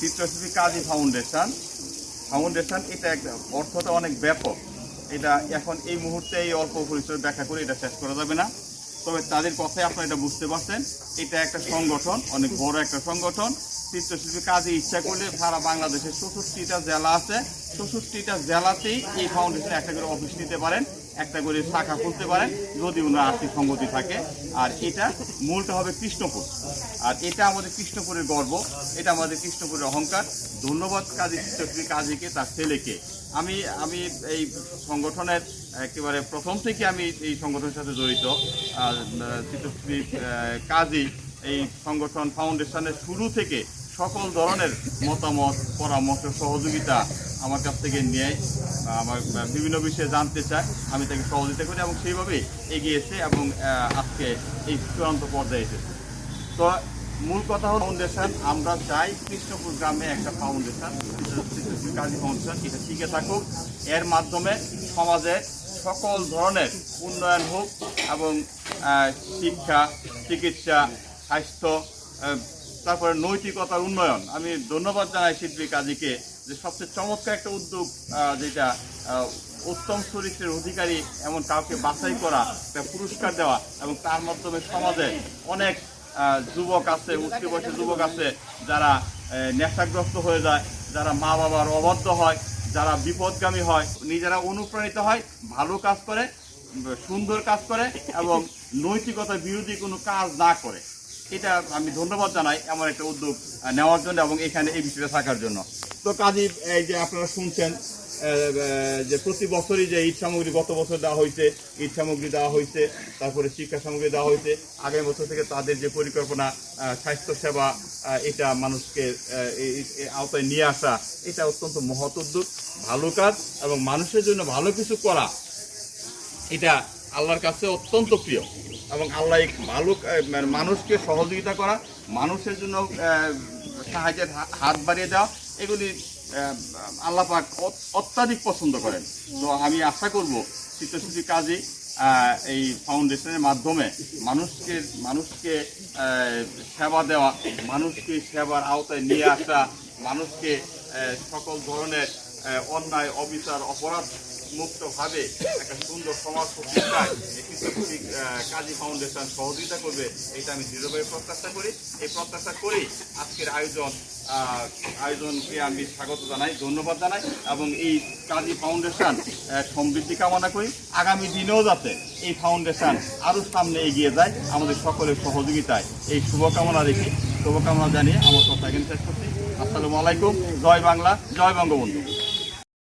চিত্রশিল্পী কাজী foundation foundation এটা একটা অর্থটা অনেক ব্যাপক। এটা এখন এই মুহূর্তে এই অল্প পরিচয় ব্যাখ্যা করে এটা শেষ করা যাবে না। তবে তাদের কথায় আপনারা এটা বুঝতে পারছেন। এটা একটা সংগঠন, অনেক বড় একটা সংগঠন। চিত্রশিল্পী কাজে ইচ্ছা করলে সারা বাংলাদেশের চৌষট্টিটা জেলা আছে। চৌষট্টিটা জেলাতেই এই ফাউন্ডেশন একটা করে অফিস নিতে পারেন। একটা করে শাখা খুলতে পারেন, যদি ওনার আর্থিক সঙ্গতি থাকে। আর এটা মূলটা হবে কৃষ্ণপুর। আর এটা আমাদের কৃষ্ণপুরের গর্ব, এটা আমাদের কৃষ্ণপুরের অহংকার। ধন্যবাদ কাজী চিত্রশিল্পী কাজীকে, তার ছেলেকে। আমি আমি এই সংগঠনের একেবারে প্রথম থেকে আমি এই সংগঠনের সাথে জড়িত। চিত্রশিল্পী কাজী এই সংগঠন ফাউন্ডেশনের শুরু থেকে সকল ধরনের মতামত, পরামর্শ, সহযোগিতা আমার কাছ থেকে নেয় আমার বিভিন্ন বিষয়ে জানতে চায়, আমি তাকে সহযোগিতা করি এবং সেইভাবেই এগিয়েছে এবং আজকে এই চূড়ান্ত পর্যায়ে এসেছে। তো মূল কথা হল ফাউন্ডেশন আমরা চাই কৃষ্ণপুর গ্রামে একটা ফাউন্ডেশন কাজী ফাউন্ডেশন এটা টিকে থাকুক। এর মাধ্যমে সমাজে সকল ধরনের উন্নয়ন হোক এবং শিক্ষা, চিকিৎসা, স্বাস্থ্য তারপরে নৈতিকতার উন্নয়ন। আমি ধন্যবাদ জানাই শিল্পী কাজীকে যে সবচেয়ে চমৎকার একটা উদ্যোগ যেটা উত্তম চরিত্রের অধিকারী এমন কাউকে বাছাই করা পুরস্কার দেওয়া এবং তার মাধ্যমে সমাজে অনেক যুবক আছে উচ্চ বয়সের যুবক আছে, যারা নেশাগ্রস্ত হয়ে যায়, যারা মা বাবার অবাধ্য হয়, যারা বিপদগামী হয়, নিজেরা অনুপ্রাণিত হয়, ভালো কাজ করে, সুন্দর কাজ করে এবং নৈতিকতা বিরোধী কোনো কাজ না করে। এটা আমি ধন্যবাদ জানাই এমন একটা উদ্যোগ নেওয়ার জন্য এবং এখানে এই বিষয়টা থাকার জন্য। তো কাজী এই যে আপনারা শুনছেন যে প্রতি বছরই যে ঈদ সামগ্রী গত বছর দেওয়া হয়েছে ঈদ সামগ্রী দেওয়া হয়েছে তারপরে শিক্ষা সামগ্রী দেওয়া হয়েছে আগামী বছর থেকে তাদের যে পরিকল্পনা আহ, স্বাস্থ্য সেবা এটা মানুষকে আওতায় নিয়ে আসা এটা অত্যন্ত মহৎ উদ্যোগ ভালো কাজ এবং মানুষের জন্য ভালো কিছু করা এটা আল্লাহর কাছে অত্যন্ত প্রিয়। এবং আল্লাহ ভালো মানে মানুষকে সহযোগিতা করা, মানুষের জন্য সাহায্যের হাত বাড়িয়ে দেওয়া, এগুলি আল্লাহ পাক অত্যাধিক পছন্দ করেন। তো আমি আশা করব চিত্রশিল্পী কাজী এই ফাউন্ডেশনের মাধ্যমে মানুষকে মানুষকে সেবা দেওয়া, মানুষকে সেবার আওতায় নিয়ে আসা, মানুষকে সকল ধরনের অন্যায়, অবিচার, অপরাধ মুক্তভাবে একটা সুন্দর সমাজ প্রতিষ্ঠায় কাজী ফাউন্ডেশন সহযোগিতা করবে, এটা আমি দৃঢ়ভাবে প্রত্যাশা করি। এই প্রত্যাশা করেই আজকের আয়োজন আয়োজনকে আমি স্বাগত জানাই, ধন্যবাদ জানাই, এবং এই কাজী ফাউন্ডেশন সমৃদ্ধি কামনা করি। আগামী দিনেও যাতে এই ফাউন্ডেশন আরও সামনে এগিয়ে যায়, আমাদের সকলের সহযোগিতায় এই শুভকামনা রেখে শুভকামনা জানিয়ে আমার কথা এখানে শেষ করছি। আসসালামু আলাইকুম, জয় বাংলা, জয় বঙ্গবন্ধু।